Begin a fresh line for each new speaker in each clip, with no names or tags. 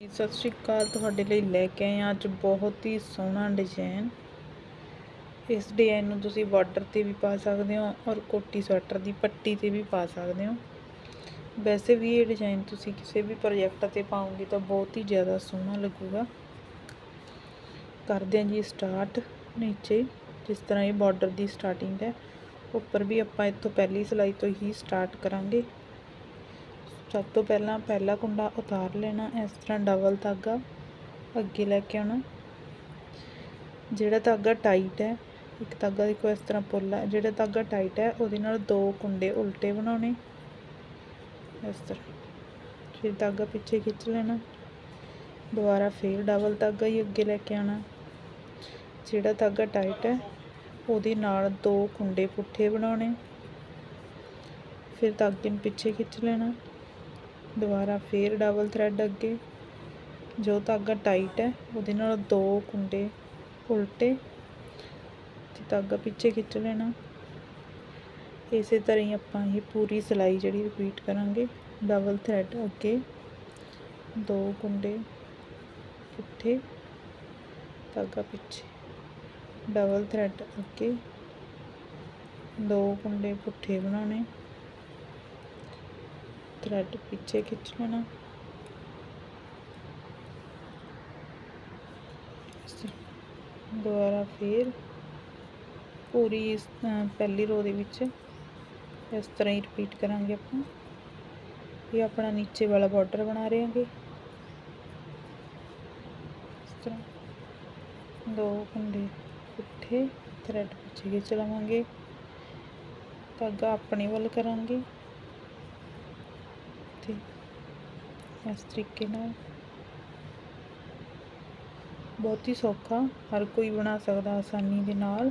ਸਤਿ ਸ਼੍ਰੀ ਅਕਾਲ ਤੁਹਾਡੇ ਲਈ ਲੈ ਕੇ ਆਏ ਹਾਂ। ਅੱਜ ਬਹੁਤ ਹੀ ਸੋਹਣਾ ਡਿਜ਼ਾਈਨ ਇਸ ਡਿਜ਼ਾਈਨ ਨੂੰ ਤੁਸੀਂ ਬਾਰਡਰ ਤੇ ਵੀ ਪਾ ਸਕਦੇ ਹੋ ਔਰ ਕੋਟੀ ਸਵੈਟਰ ਦੀ ਪੱਟੀ ਤੇ ਵੀ ਪਾ ਸਕਦੇ ਹੋ। ਵੈਸੇ ਵੀ ਇਹ ਡਿਜ਼ਾਈਨ ਤੁਸੀਂ ਕਿਸੇ ਵੀ ਪ੍ਰੋਜੈਕਟ ਤੇ ਪਾਓਗੇ ਤਾਂ ਬਹੁਤ ਹੀ ਜ਼ਿਆਦਾ ਸੋਹਣਾ ਲੱਗੂਗਾ। ਕਰਦੇ ਹਾਂ ਜੀ ਸਟਾਰਟ ਨੀਚੇ, ਜਿਸ ਤਰ੍ਹਾਂ ਇਹ ਬਾਰਡਰ ਦੀ ਸਟਾਰਟਿੰਗ ਹੈ। ਉੱਪਰ ਵੀ ਆਪਾਂ ਇੱਥੋਂ ਪਹਿਲੀ ਸਿਲਾਈ ਤੋਂ ਹੀ ਸਟਾਰਟ ਕਰਾਂਗੇ। ਸਭ ਤੋਂ ਪਹਿਲਾਂ ਪਹਿਲਾ ਕੁੰਡਾ ਉਤਾਰ ਲੈਣਾ, ਇਸ ਤਰ੍ਹਾਂ ਡਬਲ ਧਾਗਾ ਅੱਗੇ ਲੈ ਕੇ ਆਉਣਾ। ਜਿਹੜਾ ਧਾਗਾ ਟਾਈਟ ਹੈ, ਇੱਕ ਧਾਗਾ ਦੇਖੋ ਇਸ ਤਰ੍ਹਾਂ ਪੁੱਲਾ ਜਿਹੜਾ ਧਾਗਾ ਟਾਈਟ ਹੈ, ਉਹਦੇ ਨਾਲ ਦੋ ਕੁੰਡੇ ਉਲਟੇ ਬਣਾਉਣੇ। ਇਸ ਤਰ੍ਹਾਂ। ਫਿਰ ਧਾਗਾ ਪਿੱਛੇ ਖਿੱਚ ਲੈਣਾ। ਦੁਬਾਰਾ ਫੇਰ ਡਬਲ ਧਾਗਾ ਹੀ ਅੱਗੇ ਲੈ ਕੇ ਆਉਣਾ। ਜਿਹੜਾ ਧਾਗਾ ਟਾਈਟ ਹੈ, ਉਹਦੇ ਨਾਲ ਦੋ ਕੁੰਡੇ ਪੁੱਠੇ ਬਣਾਉਣੇ। ਫਿਰ ਧਾਗੇ ਨੂੰ ਪਿੱਛੇ ਖਿੱਚ ਲੈਣਾ। ਦੁਬਾਰਾ ਫੇਰ ਡਬਲ ਥਰੈਡ ਅੱਗੇ। ਜੋ ਧਾਗਾ ਟਾਈਟ ਹੈ, ਉਹਦੇ ਨਾਲ ਦੋ ਕੁੰਡੇ ਉਲਟੇ, ਤੇ ਧਾਗਾ ਪਿੱਛੇ ਖਿੱਚ ਲੈਣਾ। ਇਸੇ ਤਰ੍ਹਾਂ ਹੀ ਆਪਾਂ ਇਹ ਪੂਰੀ ਸਿਲਾਈ ਜਿਹੜੀ ਰਿਪੀਟ ਕਰਾਂਗੇ। ਡਬਲ ਥਰੈਡ ਅੱਗੇ ਦੋ ਕੁੰਡੇ ਪੁੱਠੇ, ਧਾਗਾ ਪਿੱਛੇ। ਡਬਲ ਥਰੈਡ ਅੱਗੇ ਦੋ ਕੁੰਡੇ ਪੁੱਠੇ ਬਣਾਉਣੇ। ਥਰੈਡ ਪਿੱਛੇ ਖਿੱਚ ਲੈਣਾ। ਦੁਬਾਰਾ ਫੇਰ ਪੂਰੀ ਇਸ ਪਹਿਲੀ ਰੋ ਦੇ ਵਿੱਚ ਇਸ ਤਰ੍ਹਾਂ ਹੀ ਰਿਪੀਟ ਕਰਾਂਗੇ ਆਪਾਂ। ਇਹ ਆਪਣਾ ਨੀਚੇ ਵਾਲਾ ਬਾਰਡਰ ਬਣਾ ਰਹੇ ਹਾਂਗੇ। ਇਸ ਤਰ੍ਹਾਂ ਦੋ ਕੁੰਡੇ ਪੁੱਠੇ ਥਰੈਡ ਪਿੱਛੇ ਖਿੱਚ ਲਵਾਂਗੇ। ਧਾਗਾ ਆਪਣੇ ਵੱਲ ਕਰਾਂਗੇ। ਤੇ ਇਸ ਤਰੀਕੇ ਨਾਲ। ਬਹੁਤ ਹੀ ਸੌਖਾ। ਹਰ ਕੋਈ ਬਣਾ ਸਕਦਾ ਆਸਾਨੀ ਦੇ ਨਾਲ।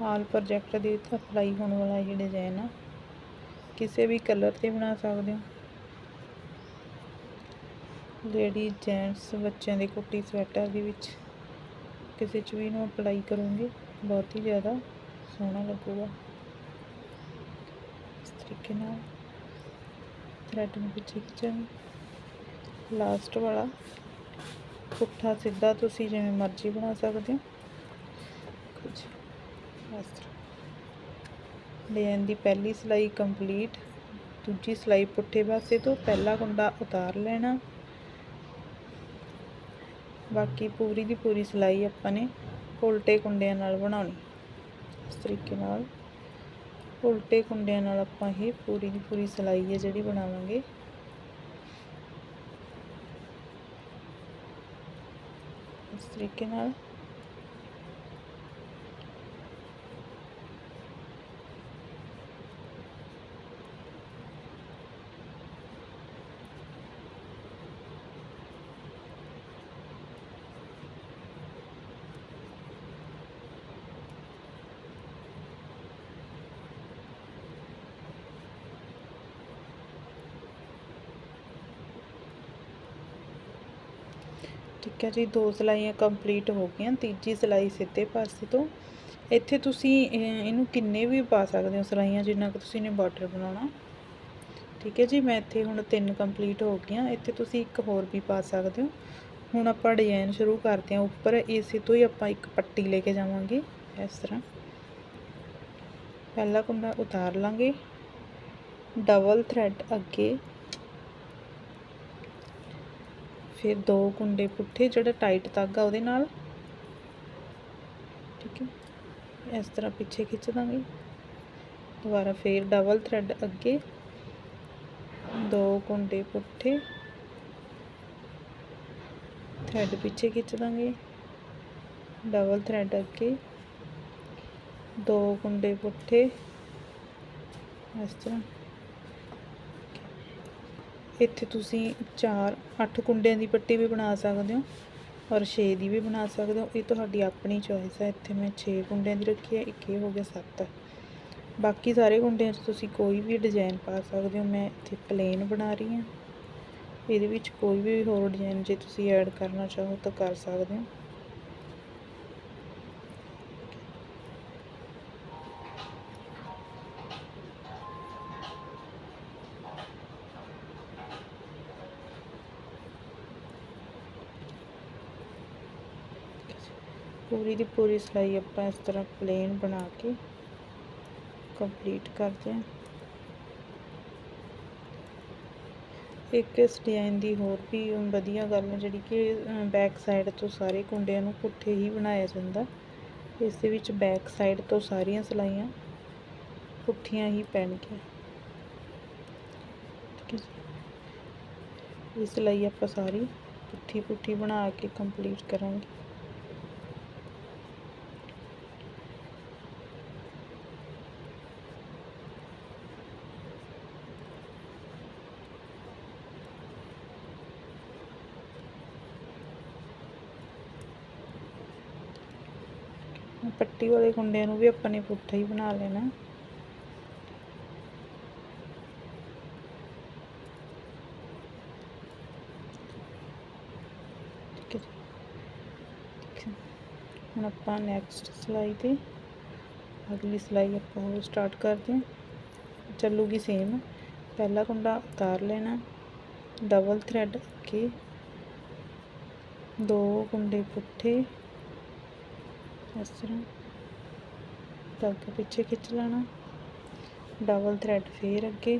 ਹਾਲ ਪ੍ਰੋਜੈਕਟ ਦੇ ਉੱਤੇ ਅਪਲਾਈ ਹੋਣ ਵਾਲਾ ਇਹ ਡਿਜ਼ਾਈਨ ਆ। ਕਿਸੇ ਵੀ ਕਲਰ ਤੇ ਬਣਾ ਸਕਦੇ ਹੋ। ਲੇਡੀ ਜੈਂਟਸ ਬੱਚਿਆਂ ਦੇ ਕੁੱਟੀ ਸਵੈਟਰ ਦੇ ਵਿੱਚ ਕਿਸੇ 'ਚ ਵੀ ਨੂੰ ਅਪਲਾਈ ਕਰੋਗੇ, ਬਹੁਤ ਹੀ ਜ਼ਿਆਦਾ ਸੋਹਣਾ ਲੱਗੂਗਾ। ਇਸ ਤਰੀਕੇ ਨਾਲ। ਥਰੈਡ ਨੂੰ ਪਿੱਛੇ ਖਿੱਚਾਂਗੇ। ਲਾਸਟ ਵਾਲਾ। ਪੁੱਠਾ ਸਿੱਧਾ ਤੁਸੀਂ ਜਿਵੇਂ ਮਰਜ਼ੀ ਬਣਾ ਸਕਦੇ ਹੋ। ਕੁਝ ਇਸ ਤਰ੍ਹਾਂ। ਡਿਜ਼ਾਈਨ ਦੀ ਪਹਿਲੀ ਸਿਲਾਈ ਕੰਪਲੀਟ ਦੂਜੀ ਸਿਲਾਈ ਪੁੱਠੇ ਪਾਸੇ ਤੋਂ ਪਹਿਲਾ ਕੁੰਡਾ ਉਤਾਰ ਲੈਣਾ। ਬਾਕੀ ਪੂਰੀ ਦੀ ਪੂਰੀ ਸਿਲਾਈ ਆਪਾਂ ਨੇ ਉਲਟੇ ਕੁੰਡਿਆਂ ਨਾਲ ਬਣਾਉਣੀ। ਇਸ ਤਰੀਕੇ ਨਾਲ। ਉਲਟੇ ਕੁੰਡਿਆਂ ਨਾਲ ਆਪਾਂ ਇਹ ਪੂਰੀ ਦੀ ਪੂਰੀ ਸਿਲਾਈ ਹੈ ਜਿਹੜੀ ਬਣਾਵਾਂਗੇ। ਇਸ ਤਰੀਕੇ ਨਾਲ ਠੀਕ ਹੈ ਜੀ, ਦੋ ਸਿਲਾਈਆਂ ਕੰਪਲੀਟ ਹੋ ਗਈਆਂ, ਤੀਜੀ ਸਿਲਾਈ ਸਿੱਧੇ ਪਾਸੇ ਤੋਂ। ਇੱਥੇ ਤੁਸੀਂ ਇਹਨੂੰ ਕਿੰਨੇ ਵੀ ਪਾ ਸਕਦੇ ਹੋ ਸਿਲਾਈਆਂ, ਜਿੰਨਾ ਕਿ ਤੁਸੀਂ ਨੇ ਬਾਰਡਰ ਬਣਾਉਣਾ। ਠੀਕ ਹੈ ਜੀ, ਮੈਂ ਇੱਥੇ ਹੁਣ ਤਿੰਨ ਕੰਪਲੀਟ ਹੋ ਗਈਆਂ, ਇੱਥੇ ਤੁਸੀਂ ਇੱਕ ਹੋਰ ਵੀ ਪਾ ਸਕਦੇ ਹੋ। ਹੁਣ ਆਪਾਂ ਡਿਜ਼ਾਈਨ ਸ਼ੁਰੂ ਕਰਦੇ ਹਾਂ, ਉੱਪਰ ਇਸੇ ਤੋਂ ਹੀ ਆਪਾਂ ਇੱਕ ਪੱਟੀ ਲੈ ਕੇ ਜਾਵਾਂਗੇ, ਇਸ ਤਰ੍ਹਾਂ। ਪਹਿਲਾ ਕੁੰਡਾ ਉਤਾਰ ਲਾਂਗੇ ਡਬਲ ਥਰੈਡ ਅੱਗੇ। ਫਿਰ ਦੋ ਕੁੰਡੇ ਪੁੱਠੇ ਜਿਹੜਾ ਟਾਈਟ ਧਾਗਾ ਉਹਦੇ ਨਾਲ। ਠੀਕ ਹੈ। ਇਸ ਤਰ੍ਹਾਂ ਪਿੱਛੇ ਖਿੱਚ ਦਾਂਗੇ। ਦੁਬਾਰਾ ਫੇਰ ਡਬਲ ਥਰੈਡ ਅੱਗੇ। ਦੋ ਕੁੰਡੇ ਪੁੱਠੇ। ਥਰੈਡ ਪਿੱਛੇ ਖਿੱਚ ਦਾਂਗੇ। ਡਬਲ ਥਰੈਡ ਅੱਗੇ। ਦੋ ਕੁੰਡੇ ਪੁੱਠੇ। ਇਸ ਤਰ੍ਹਾਂ। ਇੱਥੇ ਤੁਸੀਂ 4 8 ਕੁੰਡਿਆਂ ਦੀ ਪੱਟੀ ਵੀ ਬਣਾ ਸਕਦੇ ਹੋ ਔਰ 6 ਦੀ ਵੀ ਬਣਾ ਸਕਦੇ ਹੋ। ਇਹ ਤੁਹਾਡੀ ਆਪਣੀ ਚੋਇਸ ਹੈ। ਇੱਥੇ ਮੈਂ 6 ਕੁੰਡਿਆਂ ਦੀ ਰੱਖੀ ਹੈ, ਇੱਕ ਇਹ ਹੋ ਗਿਆ 7 ਬਾਕੀ ਸਾਰੇ ਕੁੰਡਿਆਂ 'ਚ ਤੁਸੀਂ ਕੋਈ ਵੀ ਡਿਜ਼ਾਈਨ ਪਾ ਸਕਦੇ ਹੋ। ਮੈਂ ਇੱਥੇ ਪਲੇਨ ਬਣਾ ਰਹੀ ਹਾਂ। ਇਹਦੇ ਵਿੱਚ ਕੋਈ ਵੀ ਹੋਰ ਡਿਜ਼ਾਈਨ ਜੇ ਤੁਸੀਂ ਐਡ ਕਰਨਾ ਚਾਹੋ ਤਾਂ ਕਰ ਸਕਦੇ ਹੋ। ਪੂਰੀ ਦੀ ਪੂਰੀ ਸਿਲਾਈ ਆਪਾਂ ਇਸ ਤਰ੍ਹਾਂ ਪਲੇਨ ਬਣਾ ਕੇ ਕੰਪਲੀਟ ਕਰਦੇ ਹਾਂ। ਇੱਕ ਇਸ ਡਿਜ਼ਾਈਨ ਦੀ ਹੋਰ ਵੀ ਵਧੀਆ ਗੱਲ ਹੈ, ਜਿਹੜੀ ਕਿ ਬੈਕ ਸਾਈਡ ਤੋਂ ਸਾਰੇ ਕੁੰਡਿਆਂ ਨੂੰ ਪੁੱਠੇ ਹੀ ਬਣਾਇਆ ਜਾਂਦਾ। ਇਸ ਦੇ ਵਿੱਚ ਬੈਕ ਸਾਈਡ ਤੋਂ ਸਾਰੀਆਂ ਸਿਲਾਈਆਂ ਪੁੱਠੀਆਂ ਹੀ ਪੈਣਗੀਆਂ। ਠੀਕ ਹੈ ਜੀ। ਇਹ ਸਿਲਾਈ ਆਪਾਂ ਸਾਰੀ ਪੁੱਠੀ ਪੁੱਠੀ ਬਣਾ ਕੇ ਕੰਪਲੀਟ ਕਰਾਂਗੇ। ਪੱਟੀ ਵਾਲੇ ਕੁੰਡਿਆਂ ਨੂੰ ਵੀ ਆਪਾਂ ਨੇ ਪੁੱਠਾ ਹੀ ਬਣਾ ਲੈਣਾ। ਹੁਣ ਆਪਾਂ ਨੈਕਸਟ ਸਿਲਾਈ ਤੇ ਅਗਲੀ ਸਿਲਾਈ ਆਪਾਂ ਹੋਰ ਸਟਾਰਟ ਕਰਦੇ ਹਾਂ। ਚੱਲੂਗੀ ਸੇਮ ਪਹਿਲਾ ਕੁੰਡਾ ਉਤਾਰ ਲੈਣਾ। ਡਬਲ ਥ੍ਰੈਡ ਕੇ ਦੋ ਕੁੰਡੇ ਪੁੱਠੇ। ਇਸ ਤਰ੍ਹਾਂ ਧਾਗਾ ਪਿੱਛੇ ਖਿੱਚ ਲੈਣਾ। ਡਬਲ ਥਰੈਡ ਫੇਰ ਅੱਗੇ।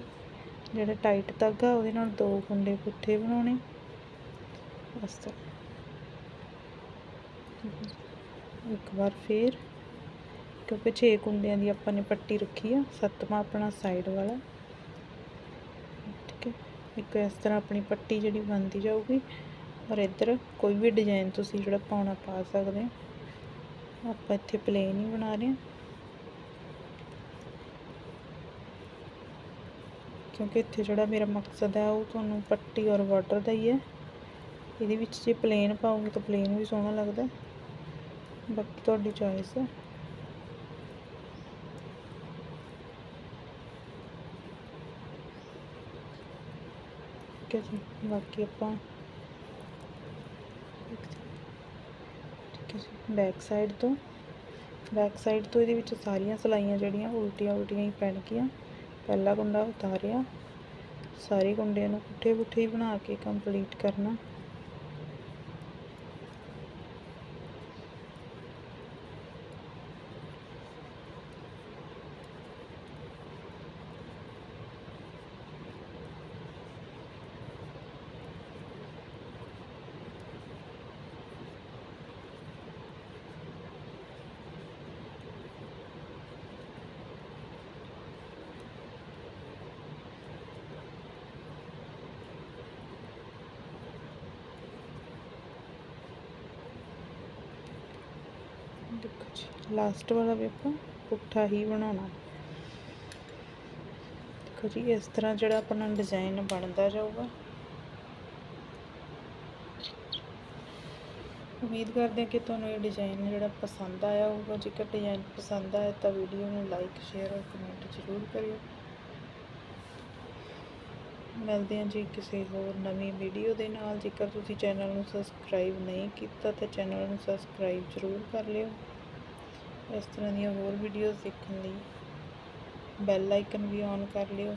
ਜਿਹੜਾ ਟਾਈਟ ਧਾਗਾ, ਉਹਦੇ ਨਾਲ ਦੋ ਕੁੰਡੇ ਪੁੱਠੇ ਬਣਾਉਣੇ। ਇਸ ਤਰ੍ਹਾਂ ਇੱਕ ਵਾਰ ਫੇਰ। ਕਿਉਂਕਿ 6 ਕੁੰਡਿਆਂ ਦੀ ਆਪਾਂ ਨੇ ਪੱਟੀ ਰੱਖੀ ਆ। ਸੱਤਵਾਂ ਆਪਣਾ ਸਾਈਡ ਵਾਲਾ। ਠੀਕ ਹੈ। ਇੱਕ ਇਸ ਤਰ੍ਹਾਂ ਆਪਣੀ ਪੱਟੀ ਜਿਹੜੀ ਬਣਦੀ ਜਾਊਗੀ। ਔਰ ਇੱਧਰ ਕੋਈ ਵੀ ਡਿਜ਼ਾਈਨ ਤੁਸੀਂ ਜਿਹੜਾ ਪਾਉਣਾ ਪਾ ਸਕਦੇ ਹੋ। ਆਪਾਂ ਇੱਥੇ ਪਲੇਨ ਹੀ ਬਣਾ ਰਹੇ। ਹਾਂ ਕਿਉਂਕਿ ਇੱਥੇ ਜਿਹੜਾ ਮੇਰਾ ਮਕਸਦ ਹੈ, ਉਹ ਤੁਹਾਨੂੰ ਪੱਟੀ ਔਰ ਵਾਟਰ ਦਾ ਹੀ ਹੈ। ਇਹਦੇ ਵਿੱਚ ਜੇ ਪਲੇਨ ਪਾਉਂਗੇ ਤਾਂ ਪਲੇਨ ਵੀ ਸੋਹਣਾ ਲੱਗਦਾ ਬਾਕੀ ਤੁਹਾਡੀ ਚੋਇਸ ਹੈ। ਠੀਕ ਹੈ ਜੀ, ਬਾਕੀ ਆਪਾਂ ਠੀਕ ਹੈ ਜੀ ਬੈਕ ਸਾਈਡ ਤੋਂ। ਬੈਕ ਸਾਈਡ ਤੋਂ ਇਹਦੇ ਵਿੱਚ ਸਾਰੀਆਂ ਸਲਾਈਆਂ ਜਿਹੜੀਆਂ, ਉਲਟੀਆਂ ਉਲਟੀਆਂ ਹੀ ਪੈਣਗੀਆਂ ਪਹਿਲਾ ਕੁੰਡਾ ਉਤਾਰਿਆ। ਸਾਰੇ ਕੁੰਡਿਆਂ ਨੂੰ ਪੁੱਠੇ ਪੁੱਠੇ ਹੀ ਬਣਾ ਕੇ ਕੰਪਲੀਟ ਕਰਨਾ। ਦੇਖੋ ਜੀ ਲਾਸਟ ਵਾਲਾ ਵੀ ਆਪਾਂ ਪੁੱਠਾ ਹੀ ਬਣਾਉਣਾ। ਦੇਖੋ ਜੀ, ਇਸ ਤਰ੍ਹਾਂ ਜਿਹੜਾ ਆਪਣਾ ਡਿਜ਼ਾਈਨ ਬਣਦਾ ਜਾਊਗਾ। ਉਮੀਦ ਕਰਦੇ ਹਾਂ ਕਿ ਤੁਹਾਨੂੰ ਇਹ ਡਿਜ਼ਾਈਨ ਜਿਹੜਾ ਪਸੰਦ ਆਇਆ ਹੋਊਗਾ। ਜੇਕਰ ਡਿਜ਼ਾਈਨ ਪਸੰਦ ਆਇਆ ਤਾਂ ਵੀਡੀਓ ਨੂੰ ਲਾਈਕ ਸ਼ੇਅਰ ਔਰ ਕਮੈਂਟ ਜ਼ਰੂਰ ਕਰਿਓ। ਮਿਲਦੇ ਹਾਂ ਜੀ ਕਿਸੇ ਹੋਰ ਨਵੀਂ ਵੀਡੀਓ ਦੇ ਨਾਲ। ਜੇਕਰ ਤੁਸੀਂ ਚੈਨਲ ਨੂੰ ਸਬਸਕ੍ਰਾਈਬ ਨਹੀਂ ਕੀਤਾ ਤਾਂ ਚੈਨਲ ਨੂੰ ਸਬਸਕ੍ਰਾਈਬ ਜ਼ਰੂਰ ਕਰ ਲਿਓ। ਇਸ ਤਰ੍ਹਾਂ ਦੀਆਂ ਹੋਰ ਵੀਡੀਓਜ਼ ਦੇਖਣ ਲਈ ਬੈਲ ਆਈਕਨ ਵੀ ਔਨ ਕਰ ਲਿਓ।